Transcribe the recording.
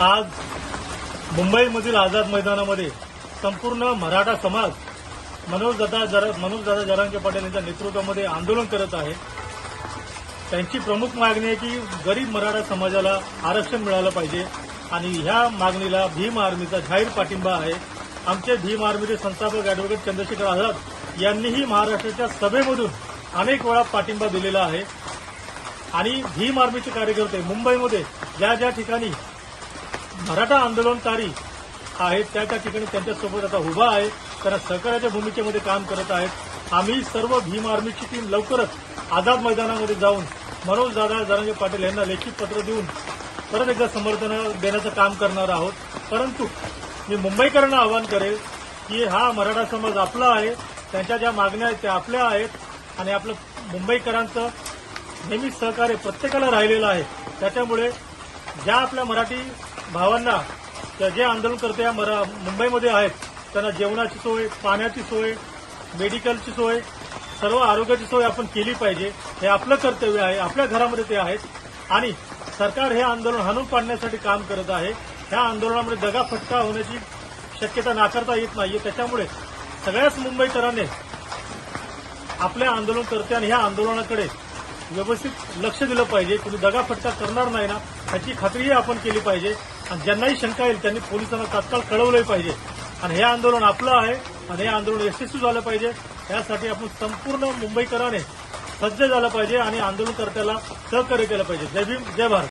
आज मुंबईमधील आझाद मैदानामध्ये संपूर्ण मराठा समाज मनोजदादा जर मनोजदादा जरांगे पाटील यांच्या नेतृत्वामध्ये आंदोलन करत आहे. त्यांची प्रमुख मागणी आहे की गरीब मराठा समाजाला आरक्षण मिळालं पाहिजे आणि ह्या मागणीला भीम आर्मीचा जाहीर पाठिंबा आहे. आमचे भीम आर्मीचे संस्थापक अॅडव्होकेट चंद्रशेखर आझाद यांनीही महाराष्ट्राच्या सभेमधून अनेक वेळा पाठिंबा दिलेला आहे. आणि भीम आर्मीचे कार्यकर्ते मुंबईमध्ये ज्या ज्या ठिकाणी मराठा आंदोलनकारी आहेत त्या त्या ठिकाणी त्यांच्यासोबत आता उभा आहे. त्यांना सहकार्याच्या भूमिकेमध्ये काम करत आहेत. आम्ही सर्व भीम आर्मीची टीम लवकरच आझाद मैदानामध्ये जाऊन मनोज दादा जरांगे पाटील यांना लेखी पत्र देऊन परत एकदा समर्थन देण्याचं काम करणार आहोत. परंतु मी मुंबईकरांना आवाहन करेल की हा मराठा समाज आपला आहे. त्यांच्या ज्या मागण्या आहेत त्या आपल्या आहेत. आणि आपलं मुंबईकरांचं नेहमी सहकार्य प्रत्येकाला राहिलेलं आहे. त्याच्यामुळे ज्या आपल्या मराठी भावांना त्या जे आंदोलनकर्ते या मरा मुंबईमध्ये आहेत त्यांना जेवणाची सोय पाण्याची सोय मेडिकलची सोय सर्व आरोग्याची सोय आपण केली पाहिजे. हे आपलं कर्तव्य आहे आपल्या घरामध्ये ते आहेत. आणि सरकार हे आंदोलन हाणून पाडण्यासाठी काम करत आहे. ह्या आंदोलनामध्ये दगाफटका होण्याची शक्यता नाकारता येत नाहीये. त्याच्यामुळे सगळ्याच मुंबईकरांनी आपल्या आंदोलनकर्त्यांनी आणि ह्या आंदोलनाकडे व्यवस्थित लक्ष दिलं पाहिजे. कुणी दगाफटका करणार नाही ना ह्याची खात्रीही आपण केली पाहिजे. आणि ज्यांनाही शंका येईल त्यांनी पोलिसांना तात्काळ कळवलंही पाहिजे. आणि हे आंदोलन आपलं आहे आणि हे आंदोलन यशस्वी झालं पाहिजे. यासाठी आपण संपूर्ण मुंबईकराने सज्ज झालं पाहिजे आणि आंदोलनकर्त्याला सहकार्य केलं पाहिजे. जय भीम जय भारत.